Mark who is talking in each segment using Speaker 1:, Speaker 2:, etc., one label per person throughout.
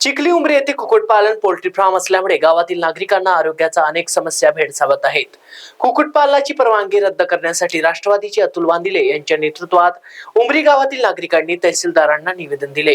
Speaker 1: चिखली उमरी येथे कुक्कुटपालन poultry form असल्यामुळे गावातील नागरिकांना आरोग्याचा अनेक समस्या भेडसावत आहेत. कुक्कुटपालनाची परवानगी रद्द करण्यासाठी राष्ट्रवादीचे अतुल वांदिले यांच्या नेतृत्वात उमरी गावातील नागरिकांनी तहसीलदारांना निवेदन दिले.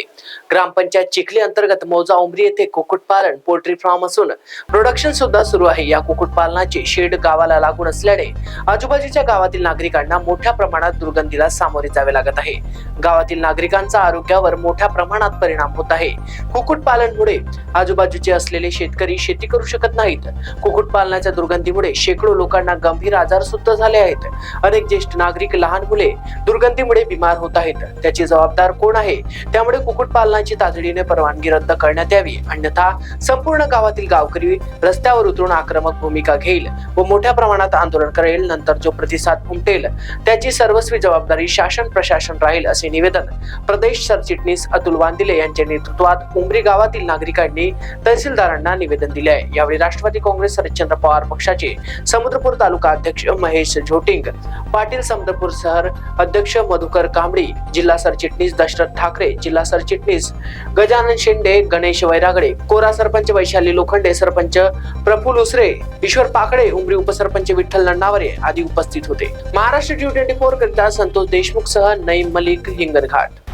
Speaker 1: ग्रामपंचायत चिखली अंतर्गत मौजा उमरी येथे कुक्कुटपालन पोल्ट्री फार्म असून प्रोडक्शन सुद्धा सुरू आहे. या कुक्कुटपालनाचे शेड गावाला लागून असल्याने आजूबाजूच्या गावातील नागरिकांना मोठ्या प्रमाणात दुर्गंधीला सामोरे जावे लागत आहे. गावातील नागरिकांचा आरोग्यावर मोठ्या प्रमाणात परिणाम होत आहे. कुक्कुटपालन कुक्कुटपालनमुळे आजूबाजूचे असलेले शेतकरी शेती करू शकत नाहीत. कुक्कुटपालनाच्या दुर्गंधीमुळे शेकडो लोकांना गंभीर आजार सुद्धा झाले आहेत. अनेक ज्येष्ठ नागरिक लहान मुले दुर्गंधीमुळे बिमार होत आहेत. त्याची जबाबदार कोण आहे? त्यामुळे कुक्कुटपालनाची तातडीने परवानगी रद्द करण्यात यावी. अन्यथा संपूर्ण गावातील गावकरी रस्त्यावर उतरून आक्रमक भूमिका घेईल व मोठ्या प्रमाणात आंदोलन करेल नंतर जो प्रतिसाद उमटेल त्याची सर्वस्वी जबाबदारी शासन प्रशासन राहील असे निवेदन प्रदेश सरचिटणीस अतुल वांदिले यांच्या नेतृत्वात उमरी गावात गावातील नागरिकांनी तहसीलदारांना निवेदन दिले आहे यावेळी राष्ट्रवादी काँग्रेस शरदचंद्र पवार पक्षाचे समुद्रपूर तालुका अध्यक्ष महेश झोटिंग पाटील समुद्रपूर शहर अध्यक्ष मधुकर कांबळी जिल्हा सरचिटणीस दशरथ ठाकरे जिल्हा सरचिटणीस गजानन शेंडे गणेश वैरागडे कोरा सरपंच वैशाली लोखंडे सरपंच प्रफुल उसरे ईश्वर पाकडे उमरी उपसरपंच विठ्ठल नंडावरे आदी उपस्थित होते. महाराष्ट्र टी ट्वेंटी फोर करिता संतोष देशमुख सह नईम मलिक हिंगणघाट.